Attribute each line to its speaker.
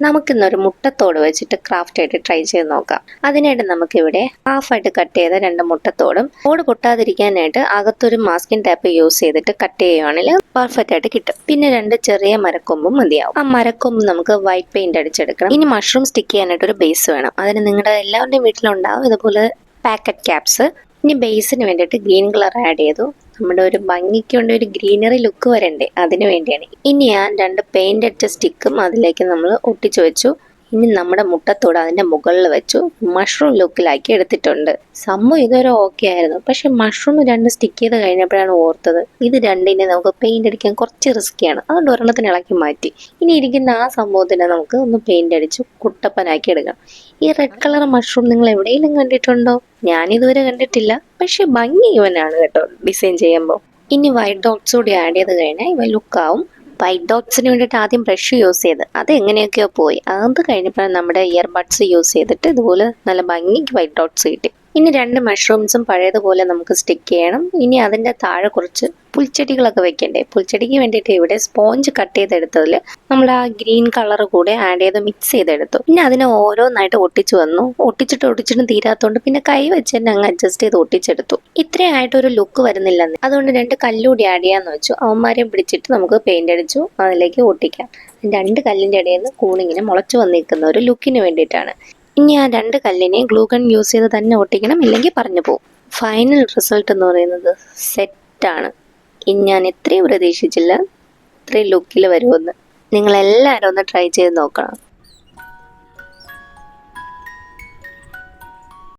Speaker 1: നമുക്കിന്നൊരു മുട്ടത്തോട് വെച്ചിട്ട് ക്രാഫ്റ്റ് ആയിട്ട് ട്രൈ ചെയ്ത് നോക്കാം. അതിനായിട്ട് നമുക്കിവിടെ ഹാഫായിട്ട് കട്ട് ചെയ്ത രണ്ട് മുട്ടത്തോടും ഓട് പൊട്ടാതിരിക്കാനായിട്ട് അകത്തൊരു മാസ്കിൻ ടാപ്പ് യൂസ് ചെയ്തിട്ട് കട്ട് ചെയ്യുവാണെങ്കിൽ പെർഫെക്റ്റ് ആയിട്ട് കിട്ടും. പിന്നെ രണ്ട് ചെറിയ മരക്കൊമ്പും മതിയാവും. ആ മരക്കൊമ്പ് നമുക്ക് വൈറ്റ് പെയിന്റ് അടിച്ചെടുക്കണം. ഇനി മഷ്റൂം സ്റ്റിക്ക് ചെയ്യാനായിട്ട് ഒരു ബേസ് വേണം. അതിന് നിങ്ങളുടെ എല്ലാവരുടെയും വീട്ടിലുണ്ടാവും ഇതുപോലെ പാക്കറ്റ് ക്യാപ്സ് ഇനി ബേസിന് വേണ്ടിയിട്ട് ഗ്രീൻ കളർ ആഡ് ചെയ്തു. നമ്മുടെ ഒരു ഭംഗിക്ക് കൊണ്ട് ഒരു ഗ്രീനറി ലുക്ക് വരണ്ടേ? അതിന് വേണ്ടിയാണ്. ഇനി ഞാൻ രണ്ട് പെയിന്റ് അടിച്ച സ്റ്റിക്കും അതിലേക്ക് നമ്മൾ ഒട്ടിച്ചു വെച്ചു. ഇനി നമ്മുടെ മുട്ടത്തോട് അതിന്റെ മുകളിൽ വെച്ചു മഷ്റൂം ലുക്കിലാക്കി എടുത്തിട്ടുണ്ട്. സംഭവം ഇതുവരെ ഓക്കെ ആയിരുന്നു. പക്ഷെ മഷ്റൂം രണ്ട് സ്റ്റിക്ക് ചെയ്ത് കഴിഞ്ഞപ്പോഴാണ് ഓർത്തത് ഇത് രണ്ടിനെ നമുക്ക് പെയിന്റ് അടിക്കാൻ കുറച്ച് റിസ്ക്കിയാണ് അതുകൊണ്ട് ഒരെണ്ണത്തിന് ഇളക്കി മാറ്റി. ഇനി ഇരിക്കുന്ന ആ സംഭവത്തിനെ നമുക്ക് ഒന്ന് പെയിന്റ് അടിച്ച് കുട്ടപ്പനാക്കി എടുക്കാം. ഈ റെഡ് കളർ മഷ്റൂം നിങ്ങൾ എവിടെയെങ്കിലും കണ്ടിട്ടുണ്ടോ? ഞാൻ ഇതുവരെ കണ്ടിട്ടില്ല. പക്ഷെ ഭംഗി ഇവനാണ് കേട്ടോ ഡിസൈൻ ചെയ്യുമ്പോൾ. ഇനി വൈറ്റ് ഡോട്ട്സ് കൂടി ആഡ് ചെയ്ത് കഴിഞ്ഞാൽ ഇവ ലുക്കാവും വൈറ്റ് ഡോട്ട്സിന് വേണ്ടിയിട്ട് ആദ്യം ബ്രഷ് യൂസ് ചെയ്ത്. അത് എങ്ങനെയൊക്കെയോ പോയി. അത് കഴിഞ്ഞപ്പോഴാണ് നമ്മുടെ ഇയർ ബഡ്സ് യൂസ് ചെയ്തിട്ട് ഇതുപോലെ നല്ല ഭംഗിക്ക് വൈറ്റ് ഡോട്ട്സ് കിട്ടി. ഇനി രണ്ട് മഷ്റൂംസും പഴയതുപോലെ നമുക്ക് സ്റ്റിക്ക് ചെയ്യണം. ഇനി അതിന്റെ താഴെ കുറച്ച് പുൽച്ചെടികളൊക്കെ വെക്കണ്ടേ? പുൽച്ചെടിക്ക് വേണ്ടിയിട്ട് ഇവിടെ സ്പോഞ്ച് കട്ട് ചെയ്തെടുത്തതിൽ നമ്മൾ ആ ഗ്രീൻ കളർ കൂടെ ആഡ് ചെയ്ത് മിക്സ് ചെയ്തെടുത്തു. പിന്നെ അതിനെ ഓരോന്നായിട്ട് ഒട്ടിച്ചു വന്നു. ഒട്ടിച്ചിട്ട് ഒട്ടിച്ചിട്ട് തീരാത്തോണ്ട് പിന്നെ കൈ വെച്ച് തന്നെ അങ്ങ് അഡ്ജസ്റ്റ് ചെയ്ത് ഒട്ടിച്ചെടുത്തു. ഇത്രയായിട്ട് ഒരു ലുക്ക് വരുന്നില്ലെന്ന്. അതുകൊണ്ട് രണ്ട് കല്ലൂടി ആഡ് ചെയ്യാന്ന് വെച്ചു. അവന്മാരെയും പിടിച്ചിട്ട് നമുക്ക് പെയിന്റ് അടിച്ചു. അതിലേക്ക് ഒട്ടിക്കാം. രണ്ട് കല്ലിന്റെ ഇടയിൽ നിന്ന് കൂണിങ്ങനെ മുളച്ചു വന്നിരിക്കുന്ന ഒരു ലുക്കിന് വേണ്ടിയിട്ടാണ്. ഇനി ആ രണ്ട് കല്ലിനെ ഗ്ലൂഗൺ യൂസ് ചെയ്ത് തന്നെ ഒട്ടിക്കണം. ഇല്ലെങ്കിൽ പറഞ്ഞു പോകും ഫൈനൽ റിസൾട്ട് എന്ന് പറയുന്നത് സെറ്റാണ് ഞാൻ ഇത്രയും പ്രതീക്ഷിച്ചില്ല. ഇത്രയും ലുക്കിൽ വരുമെന്ന് നിങ്ങളെല്ലാവരും ഒന്ന് ട്രൈ ചെയ്ത് നോക്കണം.